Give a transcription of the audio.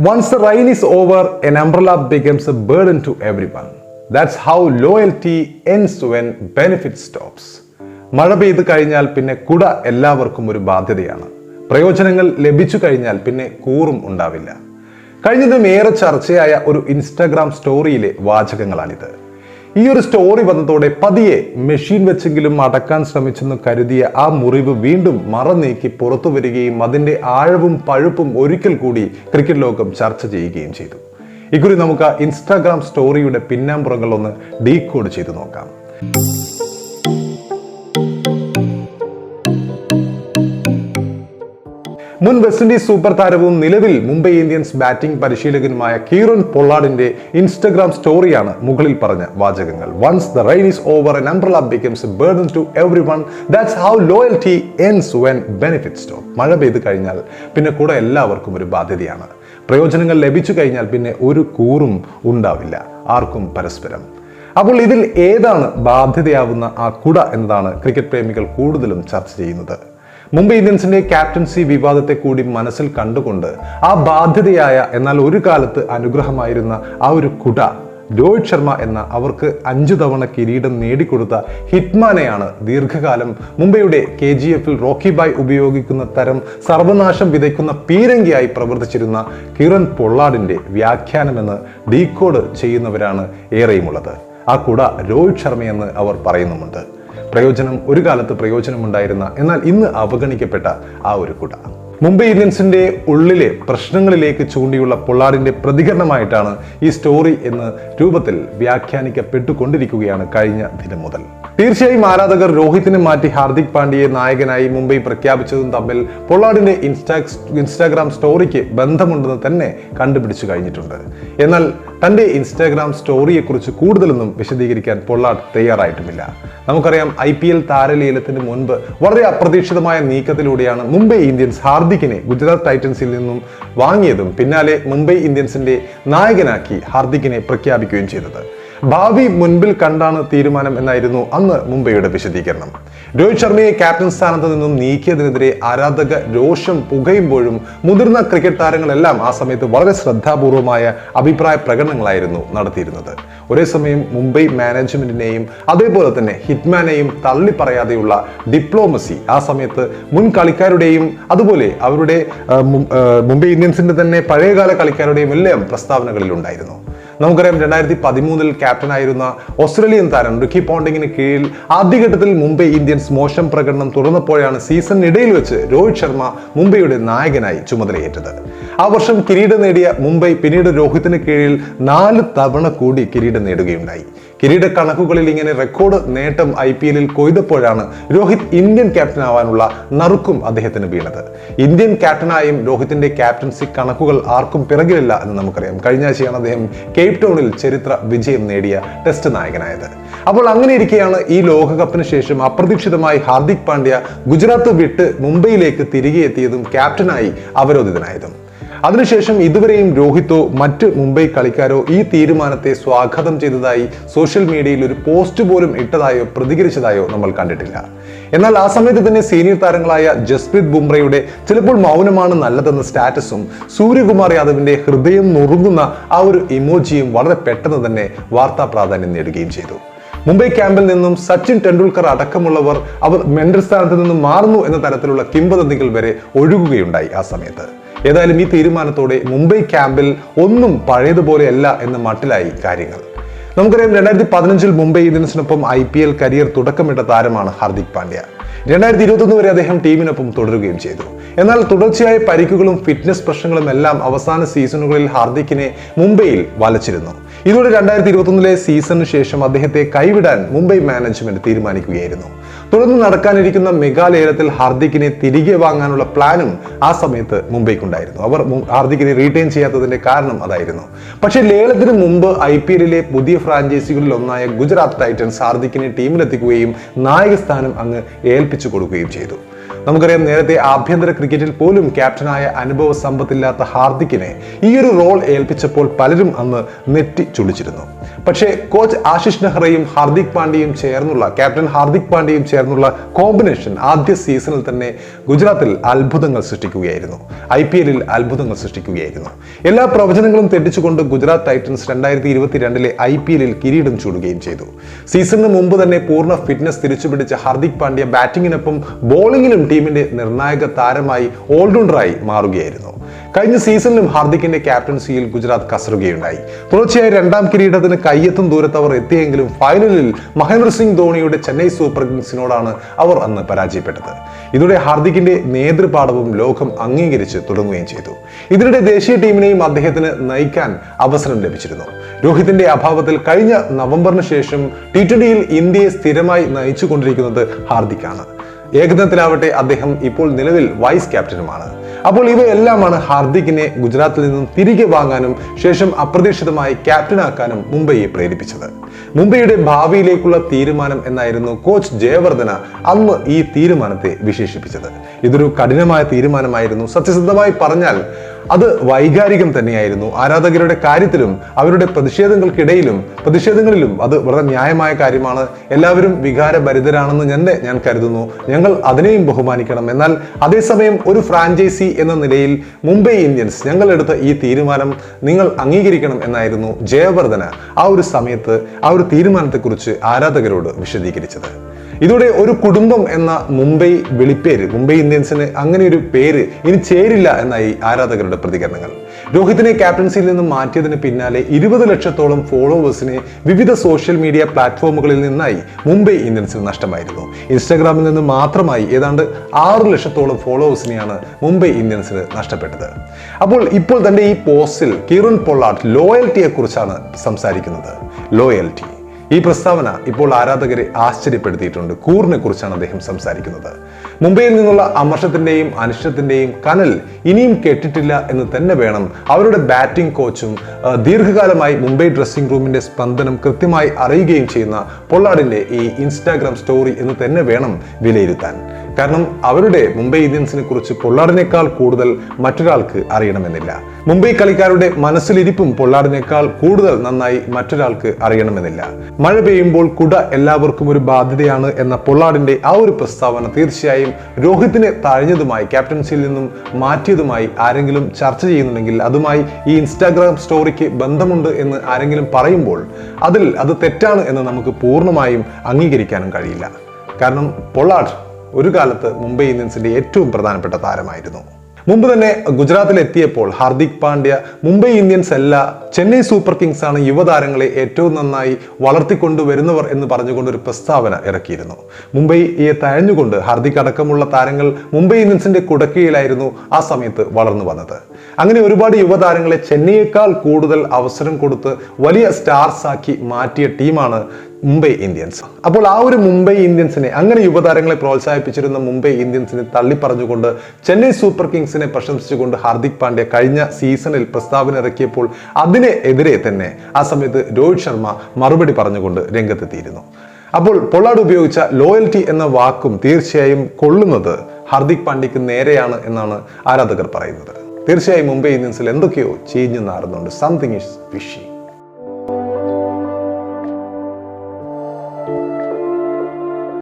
Once the rain is over, an umbrella becomes a burden to everyone. That's how loyalty ends when benefit stops. മഴ പെയ്ത് കഴിഞ്ഞാൽ പിന്നെ കുട എല്ലാവർക്കും ഒരു ബാധ്യതയാണ് പ്രയോജനങ്ങൾ ലഭിച്ചു കഴിഞ്ഞാൽ പിന്നെ കൂറും ഉണ്ടാവില്ല കഴിഞ്ഞതും ഏറെ ചർച്ചയായ ഒരു ഇൻസ്റ്റാഗ്രാം സ്റ്റോറിയിലെ വാചകങ്ങളാണിത് ഈ ഒരു സ്റ്റോറി വന്നതോടെ പതിയെ മെഷീൻ വെച്ചെങ്കിലും അടക്കാൻ ശ്രമിച്ചെന്ന് കരുതിയ ആ മുറിവ് വീണ്ടും മറനീക്കി പുറത്തു വരികയും അതിന്റെ ആഴവും പഴുപ്പും ഒരിക്കൽ കൂടി ക്രിക്കറ്റ് ലോകം ചർച്ച ചെയ്യുകയും ചെയ്തു. ഇക്കുറി നമുക്ക് ഇൻസ്റ്റാഗ്രാം സ്റ്റോറിയുടെ പിന്നാമ്പുറങ്ങളൊന്ന് ഡീകോഡ് ചെയ്തു നോക്കാം. മുൻ വെസ്റ്റ് ഇൻഡീസ് സൂപ്പർ താരവും നിലവിൽ മുംബൈ ഇന്ത്യൻസ് ബാറ്റിംഗ് പരിശീലകനുമായ കീറൻ പൊള്ളാഡിന്റെ ഇൻസ്റ്റഗ്രാം സ്റ്റോറിയാണ് മുകളിൽ പറഞ്ഞ വാചകങ്ങൾ. Once the rain is over an umbrella becomes a burden to everyone that's how loyalty ends when benefit stop മഴ പെയ്ത് കഴിഞ്ഞാൽ പിന്നെ കൂടെ എല്ലാവർക്കും ഒരു ബാധ്യതയാണ്. പ്രയോജനങ്ങൾ ലഭിച്ചു കഴിഞ്ഞാൽ പിന്നെ ഒരു കൂറും ഉണ്ടാവില്ല. ആർക്കും പരസ്പരം. അപ്പോൾ ഇതിൽ ഏതാണ് ബാധ്യതയാവുന്ന ആ കുട എന്നതാണ് ക്രിക്കറ്റ് പ്രേമികൾ കൂടുതലും ചർച്ച ചെയ്യുന്നത്. മുംബൈ ഇന്ത്യൻസിന്റെ ക്യാപ്റ്റൻസി വിവാദത്തെ കൂടി മനസ്സിൽ കണ്ടുകൊണ്ട് ആ ബാധ്യതയായ എന്നാൽ ഒരു കാലത്ത് അനുഗ്രഹമായിരുന്ന ആ ഒരു കുട രോഹിത് ശർമ്മ എന്ന അവർക്ക് അഞ്ചു തവണ കിരീടം നേടിക്കൊടുത്ത ഹിറ്റ്മാനെയാണ് ദീർഘകാലം മുംബൈയുടെ കെ ജി എഫിൽ റോക്കി ബായ് ഉപയോഗിക്കുന്ന തരം സർവനാശം വിതയ്ക്കുന്ന പീരങ്കിയായി പ്രവർത്തിച്ചിരുന്ന കിരൺ പൊള്ളാടിന്റെ വ്യാഖ്യാനമെന്ന് ഡീകോഡ് ചെയ്യുന്നവരാണ് ഏറെയുമുള്ളത്. ആ കുട രോഹിത് ശർമ്മയെന്ന് അവർ പറയുന്നുമുണ്ട്. പ്രയോജനം ഒരു കാലത്ത് പ്രയോജനമുണ്ടായിരുന്ന എന്നാൽ ഇന്ന് അവഗണിക്കപ്പെട്ട ആ ഒരു കുട. മുംബൈ ഇന്ത്യൻസിന്റെ ഉള്ളിലെ പ്രശ്നങ്ങളിലേക്ക് ചൂണ്ടിയുള്ള പൊള്ളാടിന്റെ പ്രതികരണമായിട്ടാണ് ഈ സ്റ്റോറി എന്ന് രൂപത്തിൽ വ്യാഖ്യാനിക്കപ്പെട്ടുകൊണ്ടിരിക്കുകയാണ് കഴിഞ്ഞ ദിനം മുതൽ. തീർച്ചയായും ആരാധകർ രോഹിത്തിനെ മാറ്റി ഹാർദിക് പാണ്ഡ്യയെ നായകനായി മുംബൈ പ്രഖ്യാപിച്ചതും തമ്മിൽ പൊള്ളാഡിന്റെ ഇൻസ്റ്റാ ഇൻസ്റ്റാഗ്രാം സ്റ്റോറിക്ക് ബന്ധമുണ്ടെന്ന് തന്നെ കണ്ടുപിടിച്ചു കഴിഞ്ഞിട്ടുണ്ട്. എന്നാൽ തന്റെ ഇൻസ്റ്റാഗ്രാം സ്റ്റോറിയെക്കുറിച്ച് കൂടുതലൊന്നും വിശദീകരിക്കാൻ പൊള്ളാഡ് തയ്യാറായിട്ടുമില്ല. നമുക്കറിയാം ഐ പി എൽ താരലേലത്തിന് മുൻപ് വളരെ അപ്രതീക്ഷിതമായ നീക്കത്തിലൂടെയാണ് മുംബൈ ഇന്ത്യൻസ് ഹാർദിക്കിനെ ഗുജറാത്ത് ടൈറ്റൻസിൽ നിന്നും വാങ്ങിയതും പിന്നാലെ മുംബൈ ഇന്ത്യൻസിന്റെ നായകനാക്കി ഹാർദിക്കിനെ പ്രഖ്യാപിക്കുകയും ചെയ്തത്. ഭാവി മുൻപിൽ കണ്ടാണ് തീരുമാനം എന്നായിരുന്നു അന്ന് മുംബൈയുടെ വിശദീകരണം. രോഹിത് ശർമ്മയെ ക്യാപ്റ്റൻ സ്ഥാനത്ത് നിന്നും നീക്കിയതിനെതിരെ ആരാധക രോഷം പുകയുമ്പോഴും മുതിർന്ന ക്രിക്കറ്റ് താരങ്ങളെല്ലാം ആ സമയത്ത് വളരെ ശ്രദ്ധാപൂർവമായ അഭിപ്രായ പ്രകടനങ്ങളായിരുന്നു നടത്തിയിരുന്നത്. ഒരേ സമയം മുംബൈ മാനേജ്മെന്റിനെയും അതേപോലെ തന്നെ ഹിറ്റ്മാനെയും തള്ളി പറയാതെയുള്ള ഡിപ്ലോമസി ആ സമയത്ത് മുൻ കളിക്കാരുടെയും അതുപോലെ അവരുടെ മുംബൈ ഇന്ത്യൻസിന്റെ തന്നെ പഴയകാല കളിക്കാരുടെയും എല്ലാം പ്രസ്താവനകളിൽ ഉണ്ടായിരുന്നു നമുക്കറിയാം രണ്ടായിരത്തി പതിമൂന്നിൽ ക്യാപ്റ്റനായിരുന്ന ഓസ്ട്രേലിയൻ താരം റിക്കി പോണ്ടിങ്ങിന് കീഴിൽ ആദ്യഘട്ടത്തിൽ മുംബൈ ഇന്ത്യൻസ് മോശം പ്രകടനം തുടർന്നപ്പോഴാണ് സീസണിനിടയിൽ വെച്ച് രോഹിത് ശർമ്മ മുംബൈയുടെ നായകനായി ചുമതലയേറ്റത്. ആ വർഷം കിരീടം നേടിയ മുംബൈ പിന്നീട് രോഹിത്തിന് കീഴിൽ നാല് തവണ കൂടി കിരീടം നേടുകയുണ്ടായി. കിരീട കണക്കുകളിൽ ഇങ്ങനെ റെക്കോർഡ് നേട്ടം ഐ പി എല്ലിൽ കൊയ്തപ്പോഴാണ് രോഹിത് ഇന്ത്യൻ ക്യാപ്റ്റൻ ആവാനുള്ള നറുക്കും അദ്ദേഹത്തിന് വീണത്. ഇന്ത്യൻ ക്യാപ്റ്റനായും രോഹിത്തിന്റെ ക്യാപ്റ്റൻസി കണക്കുകൾ ആർക്കും പിറകിലില്ല എന്ന് നമുക്കറിയാം. കഴിഞ്ഞ ആഴ്ചയാണ് അദ്ദേഹം കേപ് ടൗണിൽ ചരിത്ര വിജയം നേടിയ ടെസ്റ്റ് നായകനായത്. അപ്പോൾ അങ്ങനെ ഇരിക്കെയാണ് ഈ ലോകകപ്പിന് ശേഷം അപ്രതീക്ഷിതമായി ഹാർദിക് പാണ്ഡ്യ ഗുജറാത്ത് വിട്ട് മുംബൈയിലേക്ക് തിരികെ എത്തിയതും ക്യാപ്റ്റനായി അവരോധിതനായതും. അതിനുശേഷം ഇതുവരെയും രോഹിത്തോ മറ്റ് മുംബൈ കളിക്കാരോ ഈ തീരുമാനത്തെ സ്വാഗതം ചെയ്തതായി സോഷ്യൽ മീഡിയയിൽ ഒരു പോസ്റ്റ് പോലും ഇട്ടതായോ പ്രതികരിച്ചതായോ നമ്മൾ കണ്ടിട്ടില്ല. എന്നാൽ ആ സമയത്ത് തന്നെ സീനിയർ താരങ്ങളായ ജസ്പ്രീത് ബുംറയുടെ ചിലപ്പോൾ മൗനമാണ് നല്ലതെന്ന സ്റ്റാറ്റസും സൂര്യകുമാർ യാദവിന്റെ ഹൃദയം നുറുങ്ങുന്ന ആ ഒരു ഇമോജിയും വളരെ പെട്ടെന്ന് തന്നെ വാർത്താ പ്രാധാന്യം നേടുകയും ചെയ്തു. മുംബൈ ക്യാമ്പിൽ നിന്നും സച്ചിൻ ടെണ്ടുൽക്കർ അടക്കമുള്ളവർ അവർ മെന്റൽ സ്ഥാനത്ത് നിന്നും മാറുന്നു എന്ന തരത്തിലുള്ള കിംവദന്തികൾ വരെ ഒഴുകുകയുണ്ടായി ആ സമയത്ത്. ഏതായാലും ഈ തീരുമാനത്തോടെ മുംബൈ ക്യാമ്പിൽ ഒന്നും പഴയതുപോലെയല്ല എന്ന് മട്ടിലായി കാര്യങ്ങൾ. നമുക്കറിയാം രണ്ടായിരത്തി പതിനഞ്ചിൽ മുംബൈ ഇന്ത്യൻസിനൊപ്പം ഐ പി എൽ കരിയർ തുടക്കമിട്ട താരമാണ് ഹാർദിക് പാണ്ഡ്യ. രണ്ടായിരത്തി ഇരുപത്തൊന്ന് വരെ അദ്ദേഹം ടീമിനൊപ്പം തുടരുകയും ചെയ്തു. എന്നാൽ തുടർച്ചയായ പരിക്കുകളും ഫിറ്റ്നസ് പ്രശ്നങ്ങളും എല്ലാം അവസാന സീസണുകളിൽ ഹാർദിക്കിനെ മുംബൈയിൽ വലച്ചിരുന്നു. ഇതോടെ രണ്ടായിരത്തി ഇരുപത്തൊന്നിലെ സീസണിന് ശേഷം അദ്ദേഹത്തെ കൈവിടാൻ മുംബൈ മാനേജ്മെന്റ് തീരുമാനിക്കുകയായിരുന്നു. തുടർന്ന് നടക്കാനിരിക്കുന്ന മെഗാലയത്തിൽ ഹാർദിക്കിനെ തിരികെ വാങ്ങാനുള്ള പ്ലാനും ആ സമയത്ത് മുംബൈക്കുണ്ടായിരുന്നു. അവർ ഹാർദിക്കിനെ റീറ്റെയിൻ ചെയ്യാത്തതിന്റെ കാരണം അതായിരുന്നു. പക്ഷേ ലേലത്തിന് മുമ്പ് ഐ പി എല്ലിലെ പുതിയ ഫ്രാഞ്ചൈസികളിൽ ഒന്നായ ഗുജറാത്ത് ടൈറ്റൻസ് ഹാർദിക്കിനെ ടീമിലെത്തിക്കുകയും നായക സ്ഥാനം അങ്ങ് ഏൽപ്പിച്ചു കൊടുക്കുകയും ചെയ്തു. നമുക്കറിയാം നേരത്തെ ആഭ്യന്തര ക്രിക്കറ്റിൽ പോലും ക്യാപ്റ്റനായ അനുഭവ സമ്പത്തില്ലാത്ത ഹാർദിക്കിനെ ഈ ഒരു റോൾ ഏൽപ്പിച്ചപ്പോൾ പലരും അന്ന് നെറ്റി ചുളിച്ചിരുന്നു പക്ഷേ കോച്ച് ആശിഷ് നെഹ്റയും ഹാർദിക് പാണ്ഡ്യയും ചേർന്നുള്ള ക്യാപ്റ്റൻ ഹാർദിക് പാണ്ഡ്യയും ചേർന്നുള്ള കോമ്പിനേഷൻ ആദ്യ സീസണിൽ തന്നെ ഗുജറാത്തിൽ അത്ഭുതങ്ങൾ സൃഷ്ടിക്കുകയായിരുന്നു. ഐ പി എല്ലിൽ അത്ഭുതങ്ങൾ സൃഷ്ടിക്കുകയായിരുന്നു. എല്ലാ പ്രവചനങ്ങളും തെറ്റിച്ചുകൊണ്ട് ഗുജറാത്ത് ടൈറ്റൻസ് രണ്ടായിരത്തി ഇരുപത്തിരണ്ടിലെ ഐ പി എല്ലിൽ കിരീടം ചൂടുകയും ചെയ്തു. സീസണിന് മുമ്പ് തന്നെ പൂർണ ഫിറ്റ്നസ് തിരിച്ചുപിടിച്ച ഹാർദിക് പാണ്ഡ്യ ബാറ്റിങ്ങിനൊപ്പം ബോളിംഗിലും ടീമിന്റെ നിർണായക താരമായി ഓൾറൗണ്ടറായി മാറുകയായിരുന്നു. കഴിഞ്ഞ സീസണിലും ഹാർദിക്കിന്റെ ക്യാപ്റ്റൻസിയിൽ ഗുജറാത്ത് കസറുകയുണ്ടായി. തുടർച്ചയായി രണ്ടാം കിരീടത്തിന് കയ്യെത്തും ദൂരത്ത് അവർ എത്തിയെങ്കിലും ഫൈനലിൽ മഹേന്ദ്ര സിംഗ് ധോണിയുടെ ചെന്നൈ സൂപ്പർ കിങ്സിനോടാണ് അവർ അന്ന് പരാജയപ്പെട്ടത്. ഇതോടെ ഹാർദിക്കിന്റെ നേതൃപാഠവും ലോകം അംഗീകരിച്ച് തുടങ്ങുകയും ചെയ്തു. ഇതിനിടെ ദേശീയ ടീമിനെയും അദ്ദേഹത്തിന് നയിക്കാൻ അവസരം ലഭിച്ചിരുന്നു. രോഹിത്തിന്റെ അഭാവത്തിൽ കഴിഞ്ഞ നവംബറിന് ശേഷം ടി ട്വന്റിയിൽ ഇന്ത്യയെ സ്ഥിരമായി നയിച്ചുകൊണ്ടിരിക്കുന്നത് ഹാർദിക്കാണ്. ഏകദിനത്തിലാവട്ടെ അദ്ദേഹം ഇപ്പോൾ നിലവിൽ വൈസ് ക്യാപ്റ്റനുമാണ് അപ്പോൾ ഇവയെല്ലാമാണ് ഹാർദിക്കിനെ ഗുജറാത്തിൽ നിന്നും തിരികെ വാങ്ങാനും ശേഷം അപ്രതീക്ഷിതമായി ക്യാപ്റ്റനാക്കാനും മുംബൈയെ പ്രേരിപ്പിച്ചത്. മുംബൈയുടെ ഭാവിയിലേക്കുള്ള തീരുമാനം എന്നായിരുന്നു കോച്ച് ജയവർദ്ധന അന്ന് ഈ തീരുമാനത്തെ വിശേഷിപ്പിച്ചത്. ഇതൊരു കഠിനമായ തീരുമാനമായിരുന്നു. സത്യസന്ധമായി പറഞ്ഞാൽ അത് വൈകാരികം തന്നെയായിരുന്നു. ആരാധകരുടെ കാര്യത്തിലും അവരുടെ പ്രതിഷേധങ്ങൾക്കിടയിലും പ്രതിഷേധങ്ങളിലും അത് വളരെ ന്യായമായ കാര്യമാണ്. എല്ലാവരും വികാരഭരിതരാണെന്ന് തന്നെ ഞാൻ കരുതുന്നു. ഞങ്ങൾ അതിനെയും ബഹുമാനിക്കണം. എന്നാൽ അതേസമയം ഒരു ഫ്രാഞ്ചൈസി എന്ന നിലയിൽ മുംബൈ ഇന്ത്യൻസ് ഞങ്ങൾ എടുത്ത ഈ തീരുമാനം നിങ്ങൾ അംഗീകരിക്കണം എന്നായിരുന്നു ജയവർദ്ധന ആ ഒരു സമയത്ത് ആ ഒരു തീരുമാനത്തെക്കുറിച്ച് ആരാധകരോട് വിശദീകരിച്ചത്. ഇതോടെ ഒരു കുടുംബം എന്ന മുംബൈ വിളിപ്പേര് മുംബൈ ഇന്ത്യൻസിന് അങ്ങനെ ഒരു പേര് ഇനി ചേരില്ല എന്നായി ആരാധകരുടെ പ്രതികരണങ്ങൾ. രോഹിത്തിനെ ക്യാപ്റ്റൻസിയിൽ നിന്നും മാറ്റിയതിന് പിന്നാലെ ഇരുപത് ലക്ഷത്തോളം ഫോളോവേഴ്സിനെ വിവിധ സോഷ്യൽ മീഡിയ പ്ലാറ്റ്ഫോമുകളിൽ നിന്നായി മുംബൈ ഇന്ത്യൻസിന് നഷ്ടമായിരുന്നു. ഇൻസ്റ്റാഗ്രാമിൽ നിന്ന് മാത്രമായി ഏതാണ്ട് ആറ് ലക്ഷത്തോളം ഫോളോവേഴ്സിനെയാണ് മുംബൈ ഇന്ത്യൻസിന് നഷ്ടപ്പെട്ടത്. അപ്പോൾ ഇപ്പോൾ തന്റെ ഈ പോസ്റ്റിൽ കിറുൺ പൊള്ളാട്ട് ലോയൽറ്റിയെ കുറിച്ചാണ് സംസാരിക്കുന്നത്. ലോയൽറ്റി. ഈ പ്രസ്താവന ഇപ്പോൾ ആരാധകരെ ആശ്ചര്യപ്പെടുത്തിയിട്ടുണ്ട്. കൂറിനെ കുറിച്ചാണ് അദ്ദേഹം സംസാരിക്കുന്നത്. മുംബൈയിൽ നിന്നുള്ള അമർഷത്തിന്റെയും അനിഷ്ടത്തിന്റെയും കനൽ ഇനിയും കെട്ടിട്ടില്ല എന്ന് തന്നെ വേണം അവരുടെ ബാറ്റിംഗ് കോച്ചും ദീർഘകാലമായി മുംബൈ ഡ്രസ്സിംഗ് റൂമിന്റെ സ്പന്ദനം കൃത്യമായി അറിയുകയും ചെയ്യുന്ന പൊള്ളാടിന്റെ ഈ ഇൻസ്റ്റാഗ്രാം സ്റ്റോറി എന്ന് തന്നെ വേണം വിലയിരുത്താൻ. കാരണം അവരുടെ മുംബൈ ഇന്ത്യൻസിനെ കുറിച്ച് പൊള്ളാടിനേക്കാൾ കൂടുതൽ മറ്റൊരാൾക്ക് അറിയണമെന്നില്ല. മുംബൈ കളിക്കാരുടെ മനസ്സിലിരിപ്പും പൊള്ളാടിനേക്കാൾ കൂടുതൽ നന്നായി മറ്റൊരാൾക്ക് അറിയണമെന്നില്ല. മഴ പെയ്യുമ്പോൾ കുട എല്ലാവർക്കും ഒരു ബാധ്യതയാണ് എന്ന പൊള്ളാടിന്റെ ആ ഒരു പ്രസ്താവന തീർച്ചയായും രോഹിത്തിനെ തഴഞ്ഞതുമായി ക്യാപ്റ്റൻസിയിൽ നിന്നും മാറ്റിയതുമായി ആരെങ്കിലും ചർച്ച ചെയ്യുന്നുണ്ടെങ്കിൽ അതുമായി ഈ ഇൻസ്റ്റാഗ്രാം സ്റ്റോറിക്ക് ബന്ധമുണ്ട് എന്ന് ആരെങ്കിലും പറയുമ്പോൾ അതിൽ അത് തെറ്റാണ് എന്ന് നമുക്ക് പൂർണമായും അംഗീകരിക്കാനും കഴിയില്ല. കാരണം പൊള്ളാഡ് ഒരു കാലത്ത് മുംബൈ ഇന്ത്യൻസിന്റെ ഏറ്റവും പ്രധാനപ്പെട്ട താരമായിരുന്നു. മുമ്പ് തന്നെ ഗുജറാത്തിൽ എത്തിയപ്പോൾ ഹാർദിക് പാണ്ഡ്യ മുംബൈ ഇന്ത്യൻസ് അല്ല ചെന്നൈ സൂപ്പർ കിങ്സ് ആണ് യുവതാരങ്ങളെ ഏറ്റവും നന്നായി വളർത്തിക്കൊണ്ടുവരുന്നവർ എന്ന് പറഞ്ഞുകൊണ്ട് ഒരു പ്രസ്താവന ഇറക്കിയിരുന്നു. മുംബൈയെ തഴഞ്ഞുകൊണ്ട് ഹാർദിക് അടക്കമുള്ള താരങ്ങൾ മുംബൈ ഇന്ത്യൻസിന്റെ കുടക്കീഴിലായിരുന്നു ആ സമയത്ത് വളർന്നു വന്നത്. അങ്ങനെ ഒരുപാട് യുവതാരങ്ങളെ ചെന്നൈയേക്കാൾ കൂടുതൽ അവസരം കൊടുത്ത് വലിയ സ്റ്റാർസ് ആക്കി മാറ്റിയ ടീമാണ് മുംബൈ ഇന്ത്യൻസ്. അപ്പോൾ ആ ഒരു മുംബൈ ഇന്ത്യൻസിനെ അങ്ങനെ യുവതാരങ്ങളെ പ്രോത്സാഹിപ്പിച്ചിരുന്ന മുംബൈ ഇന്ത്യൻസിനെ തള്ളിപ്പറഞ്ഞുകൊണ്ട് ചെന്നൈ സൂപ്പർ കിങ്സിനെ പ്രശംസിച്ചുകൊണ്ട് ഹാർദിക് പാണ്ഡ്യ കഴിഞ്ഞ സീസണിൽ പ്രസ്താവന ഇറക്കിയപ്പോൾ അതിനെതിരെ തന്നെ ആ സമയത്ത് രോഹിത് ശർമ്മ മറുപടി പറഞ്ഞുകൊണ്ട് രംഗത്തെത്തിയിരുന്നു. അപ്പോൾ പൊള്ളാട് ഉപയോഗിച്ച ലോയൽറ്റി എന്ന വാക്കും തീർച്ചയായും കൊള്ളുന്നത് ഹാർദിക് പാണ്ഡ്യക്ക് നേരെയാണ് എന്നാണ് ആരാധകർ പറയുന്നത്. തീർച്ചയായും മുംബൈ ഇന്ത്യൻസിൽ എന്തൊക്കെയോ ചീഞ്ഞു നാറുന്നുണ്ട്. Something is fishy